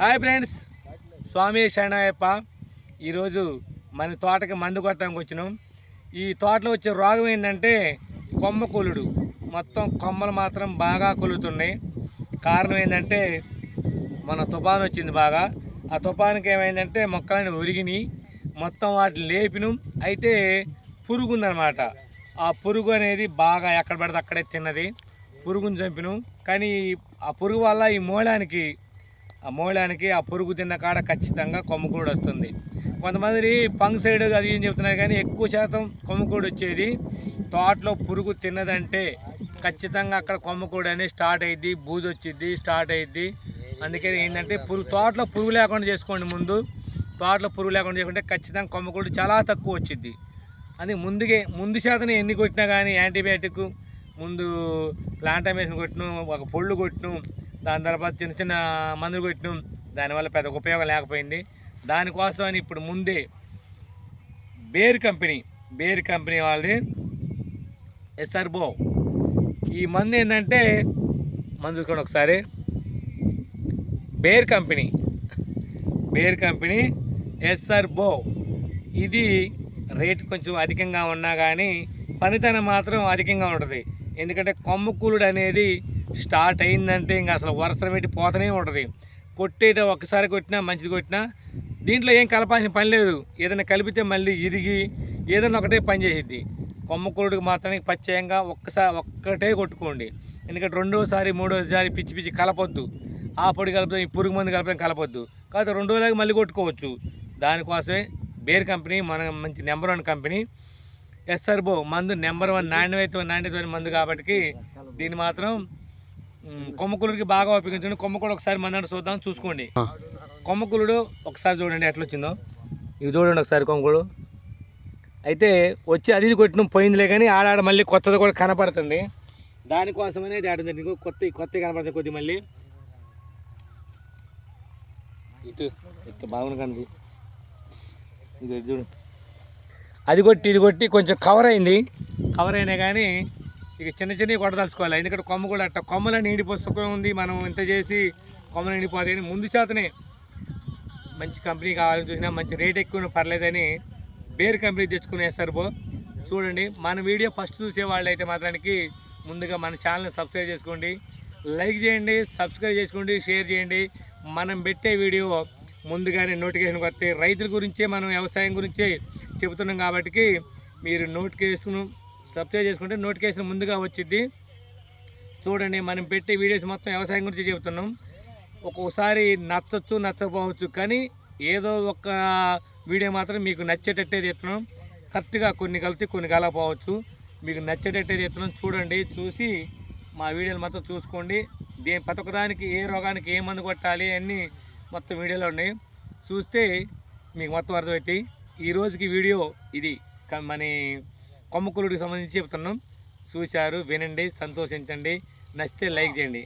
Hi friends. స్వామి శరణయ్యప్ప ఈరోజు మన తోటకి మందు కొట్టడానికి వచ్చినాం. ఈ తోటలో వచ్చే రోగం ఏంటంటే కొమ్మ కొలుడు. మొత్తం కొమ్మలు మాత్రం బాగా కొలుతున్నాయి. కారణం ఏంటంటే మన తుఫాన్ వచ్చింది బాగా. ఆ తుఫాన్కి ఏమైందంటే మొక్కలని ఉరిగినాయి. మొత్తం వాటిని లేపినం. అయితే పురుగు ఉందన్నమాట. ఆ పురుగు అనేది బాగా ఎక్కడ పడితే అక్కడే తిన్నది. పురుగుని చంపినాం. కానీ ఆ పురుగు వల్ల ఈ మూలానికి మూలానికి ఆ పురుగు తిన్న కాడ ఖచ్చితంగా కొమ్మకూడు వస్తుంది. కొంతమంది పంగ్ సైడ్ అది ఏం చెప్తున్నారు కానీ ఎక్కువ శాతం కొమ్మకూడు వచ్చేది తోటలో పురుగు తిన్నదంటే ఖచ్చితంగా అక్కడ కొమ్మకూడు అనేది స్టార్ట్ అయ్యిద్ది బూజు వచ్చిద్ది స్టార్ట్ అయ్యిద్ది అందుకని ఏంటంటే పురుగు తోటలో పురుగు లేకుండా చేసుకోండి ముందు. తోటలో పురుగు లేకుండా చేసుకుంటే ఖచ్చితంగా కొమ్మకూడు చాలా తక్కువ వచ్చిద్ది. అది ముందుగే ముందు శాతం ఎన్ని కొట్టినా కానీ యాంటీబయాటిక్ ముందు ప్లాంటమేషన్ కొట్టను ఒక పొళ్ళు కొట్టను దాని తర్వాత చిన్న చిన్న మందులు కొట్టినాం. దానివల్ల పెద్ద ఉపయోగం లేకపోయింది. దానికోసం అని ఇప్పుడు ముందే బేర్ కంపెనీ బేర్ కంపెనీ వాళ్ళది ఎస్ఆర్బో ఈ మందు ఏంటంటే మందు చూసుకోండి ఒకసారి. బేర్ కంపెనీ బేర్ కంపెనీ ఎస్ఆర్బో ఇది రేట్ కొంచెం అధికంగా ఉన్నా కానీ పనితనం మాత్రం అధికంగా ఉంటుంది. ఎందుకంటే కొమ్మ కూలుడు అనేది స్టార్ట్ అయిందంటే ఇంకా అసలు వరుస పెట్టి పోతూనే ఉంటుంది. కొట్టేట ఒక్కసారి కొట్టినా మంచిది కొట్టినా దీంట్లో ఏం కలపాల్సిన పని లేదు. ఏదైనా కలిపితే మళ్ళీ ఇరిగి ఏదైనా ఒకటే పని చేసిద్ది. కొమ్మకూరుడికి మాత్రానికి మాత్రమే ఒక్కసారి ఒక్కటే కొట్టుకోండి. ఎందుకంటే రెండోసారి మూడోసారి పిచ్చి పిచ్చి కలపొద్దు. ఆ పొడి కలపడం ఈ పురుగు మందు కలపడం కలపొద్దు. కాకపోతే రెండోలాగా మళ్ళీ కొట్టుకోవచ్చు. దానికోసమే బేర్ కంపెనీ మన మంచి నెంబర్ వన్ కంపెనీ ఎస్ఆర్బో మందు నెంబర్ వన్ నాణ్యత నాణ్యత మందు కాబట్టి దీన్ని మాత్రం కొమ్మకులుడికి బాగా ఉపయోగించండి కొమ్మకుడు ఒకసారి మంది అంటే చూద్దాం చూసుకోండి. కొమ్మకులుడు ఒకసారి చూడండి ఎట్లా వచ్చిందో. ఇది చూడండి ఒకసారి కొమ్మకుడు. అయితే వచ్చి అది ఇది కొట్టిన పోయిందిలే కానీ ఆడాడ మళ్ళీ కొత్తది కూడా కనపడుతుంది. దానికోసమనే ఆడింది నీకు కొత్త కొత్త కనపడుతుంది కొద్ది మళ్ళీ. ఇటు ఇటు బాగుంది కనిపి ఇది. చూడు. అది కొట్టి ఇది కొట్టి కొంచెం కవర్ అయింది. కవర్ అయినా కానీ ఇక చిన్న చిన్నవి కొట్టదలుచుకోవాలి ఎందుకంటే కొమ్మ కూడా అట్ట కొమ్మలని ఎండిపోతే ఉంది. మనం ఇంత చేసి కొమ్మలు ఎండిపోతాయి అని ముందు చేతనే మంచి కంపెనీ కావాలని చూసినా మంచి రేట్ ఎక్కువ పర్లేదని బేర్ కంపెనీ తెచ్చుకునేస్తారు బో. చూడండి మన వీడియో ఫస్ట్ చూసే వాళ్ళు అయితే మాత్రానికి ముందుగా మన ఛానల్ని సబ్స్క్రైబ్ చేసుకోండి. లైక్ చేయండి సబ్స్క్రైబ్ చేసుకోండి షేర్ చేయండి. మనం పెట్టే వీడియో ముందుగానే నోటిఫికేషన్ వస్తే రైతుల గురించే మనం వ్యవసాయం గురించే చెబుతున్నాం కాబట్టి మీరు నోటిఫికేషన్ సబ్స్క్రైబ్ చేసుకుంటే నోటిఫికేషన్ ముందుగా వచ్చిద్ది. చూడండి మనం పెట్టే వీడియోస్ మొత్తం వ్యవసాయం గురించి చెబుతున్నాం ఒక్కొక్కసారి నచ్చచ్చు నచ్చకపోవచ్చు కానీ ఏదో ఒక వీడియో మాత్రం మీకు నచ్చేటట్టే తెస్తున్నాం కరెక్ట్గా కొన్ని కలిపి కొన్ని కలకపోవచ్చు. మీకు నచ్చేటట్టే తెస్తున్నాం చూడండి చూసి మా వీడియోలు మొత్తం చూసుకోండి. దేని ప్రతి ఒక్కదానికి ఏ రోగానికి ఏ మందు కొట్టాలి అన్నీ మొత్తం వీడియోలో ఉన్నాయి. చూస్తే మీకు మొత్తం అర్థమవుతాయి ఈ రోజుకి వీడియో ఇది. మన కొమ్మకులుడికి సంబంధించి చెప్తున్నాం. చూశారు వినండి సంతోషించండి. నచ్చితే లైక్ చేయండి.